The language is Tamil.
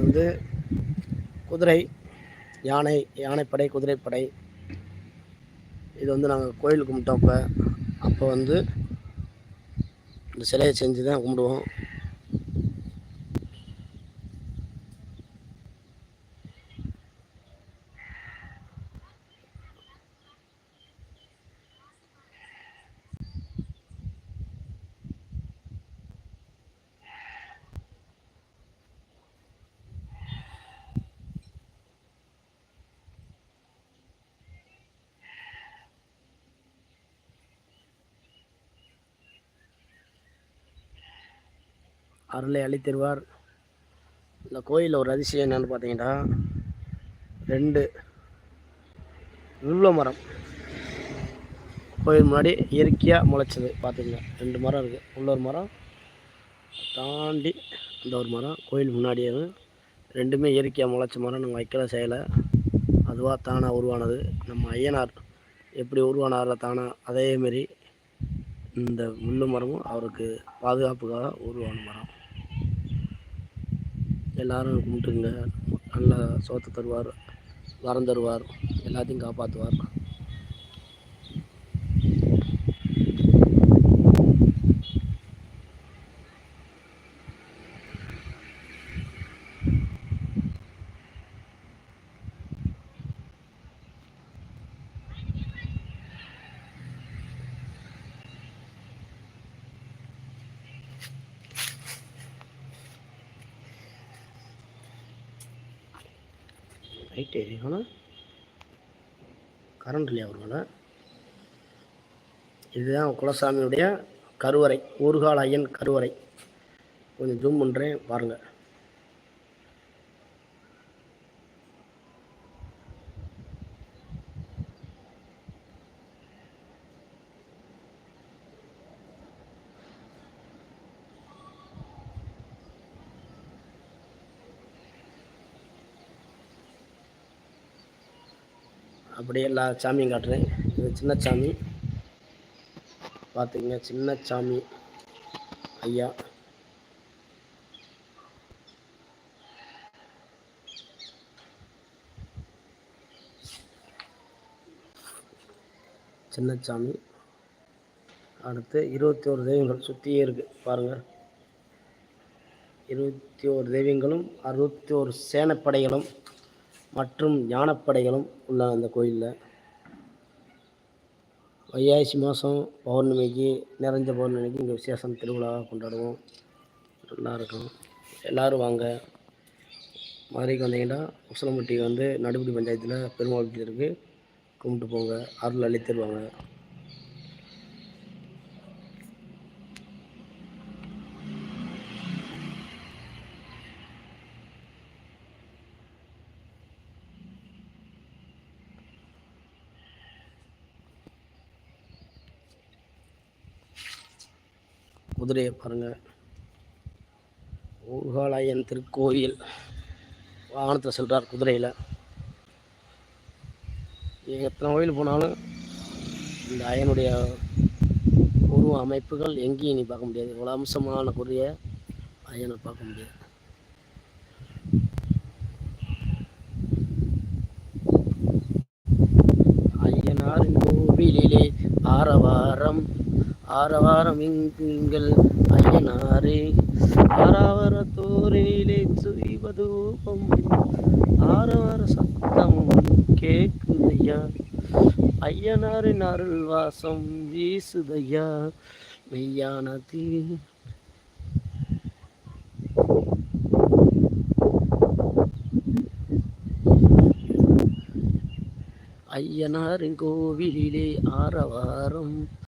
வந்து குதிரை யானை யானைப்படை குதிரைப்படை. இது வந்து நாங்கள் கோயில் கும்பிட்டோம் அப்போ. அப்போ வந்து இந்த சிலையை செஞ்சு தான் கும்பிடுவோம். அருளை அளித்திருவார். இந்த கோயிலில் ஒரு அதிசயம் என்னென்னு பார்த்தீங்கன்னா ரெண்டு வில்வ மரம் கோயில் முன்னாடி இயற்கையாக முளைச்சது பார்த்துங்க ரெண்டு மரம் இருக்குது உள்ள ஒரு மரம் தாண்டி அந்த ஒரு மரம் கோயில் முன்னாடியே ரெண்டுமே இயற்கையாக முளைச்ச மரம். நம்ம வைக்கல செய்யலை அதுவாக தானாக உருவானது. நம்ம ஐயனார் எப்படி உருவானாரில் தானாக அதேமாரி இந்த முள்ளு மரமும் அவருக்கு பாதுகாப்புக்காக உருவான மரம். எல்லாரும் கும்பிட்டுங்க நல்லா சோத்தை தருவார் வரம் தருவார் எல்லாத்தையும் காப்பாற்றுவார் ரைட் எரியணும் கரண்ட் இல்லையா ஒரு இதுதான் குலசாமியுடைய கருவறை ஊர்கால ஐயன் கருவறை. கொஞ்சம் ஜூம் பண்ணுறேன் பாருங்கள் அப்படியே எல்லா சாமியும் காட்டுறேன். இது சின்ன சாமி. பார்த்துக்கங்க சின்ன சாமி. ஐயா. சின்னச்சாமி அடுத்து இருபத்தி ஒரு தெய்வங்கள் சுற்றியே இருக்குது பாருங்கள் இருபத்தி ஒரு தெய்வங்களும் அறுபத்தி ஒரு சேனைப்படைகளும். மற்றும் ஞானப்படைகளும் உள்ள அந்த கோயிலில். வைகாசி மாதம் பௌர்ணமிக்கு நிறைஞ்ச பௌர்ணமிக்கு இங்கே விசேஷம் திருவிழாவாக கொண்டாடுவோம். நல்லா இருக்கும். எல்லோரும் வாங்க. மதுரைக்கு வந்தீங்கன்னா உசலம்பட்டி வந்து நடுப்படி பஞ்சாயத்தில் பெருமாள் இருக்குது கும்பிட்டு போங்க. அருள் அள்ளி தருவாங்க குதிரையை பாருங்கள் ஊகாலயன் திருக்கோயில். வாகனத்தில் செல்கிறார் குதிரையில். எத்தனை கோயில் போனாலும் இந்த அயனுடைய உருவ அமைப்புகள் எங்கேயும் நீ பார்க்க முடியாது. இவ்வளோ அம்சமான குறைய அயனை பார்க்க முடியாது. ஐயனாரின் கோவிலிலே ஆரவாரம். ஆரவாரம் இங்குங்கள் ஐயனாரே. ஆரவார தோரையிலே சுய்வதூபம் ஆரவார சத்தமும் கேட்குதையா. ஐயனாரின் அருள் வாசம் வீசுதையா. மெய்யான தீ ஐயனாரின் கோவிலிலே ஆரவாரம்